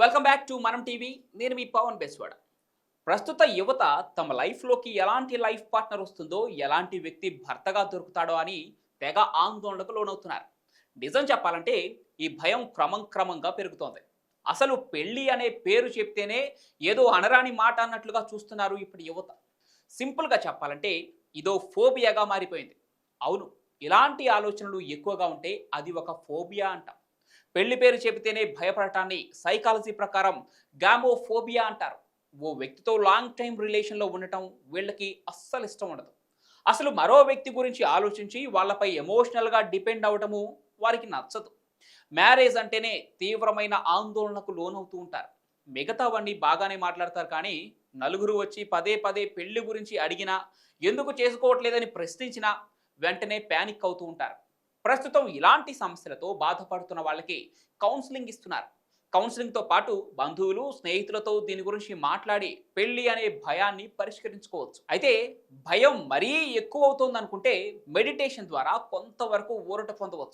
Welcome back to Manam TV నేను మీ పవన్ బెస్వాడ. ప్రస్తుత యువత తమ లైఫ్లోకి ఎలాంటి లైఫ్ పార్ట్నర్ వస్తుందో ఎలాంటి వ్యక్తి భర్తగా దొరుకుతాడో అని తెగ ఆందోళనకు లోనవుతున్నారు. నిజం చెప్పాలంటే ఈ భయం క్రమం క్రమంగా పెరుగుతోంది. అసలు పెళ్ళి అనే పేరు చెప్తేనే ఏదో అనరాని మాట అన్నట్లుగా చూస్తున్నారు ఇప్పుడు యువత. సింపుల్గా చెప్పాలంటే ఇదో ఫోబియాగా మారిపోయింది. అవును ఇలాంటి ఆలోచనలు ఎక్కువగా ఉంటే అది ఒక ఫోబియా అంటాం. పెళ్ళి పేరు చెబితేనే భయపడటాన్ని సైకాలజీ ప్రకారం గామోఫోబియా అంటారు. ఓ వ్యక్తితో లాంగ్ టైం రిలేషన్లో ఉండటం వీళ్ళకి అస్సలు ఇష్టం ఉండదు. అసలు మరో వ్యక్తి గురించి ఆలోచించి వాళ్ళపై ఎమోషనల్గా డిపెండ్ అవ్వటము వారికి నచ్చదు. మ్యారేజ్ అంటేనే తీవ్రమైన ఆందోళనకు లోనవుతూ ఉంటారు. మిగతావన్నీ బాగానే మాట్లాడతారు కానీ నలుగురు వచ్చి పదే పదే పెళ్ళి గురించి అడిగినా ఎందుకు చేసుకోవట్లేదని ప్రశ్నించినా వెంటనే ప్యానిక్ అవుతూ ఉంటారు. ప్రస్తుతం ఇలాంటి సమస్యలతో బాధపడుతున్న వాళ్ళకి కౌన్సిలింగ్ ఇస్తున్నారు. కౌన్సిలింగ్తో పాటు బంధువులు స్నేహితులతో దీని గురించి మాట్లాడి పెళ్ళి అనే భయాన్ని పరిష్కరించుకోవచ్చు. అయితే భయం మరీ ఎక్కువ అవుతుంది అనుకుంటే మెడిటేషన్ ద్వారా కొంతవరకు ఊరట పొందవచ్చు.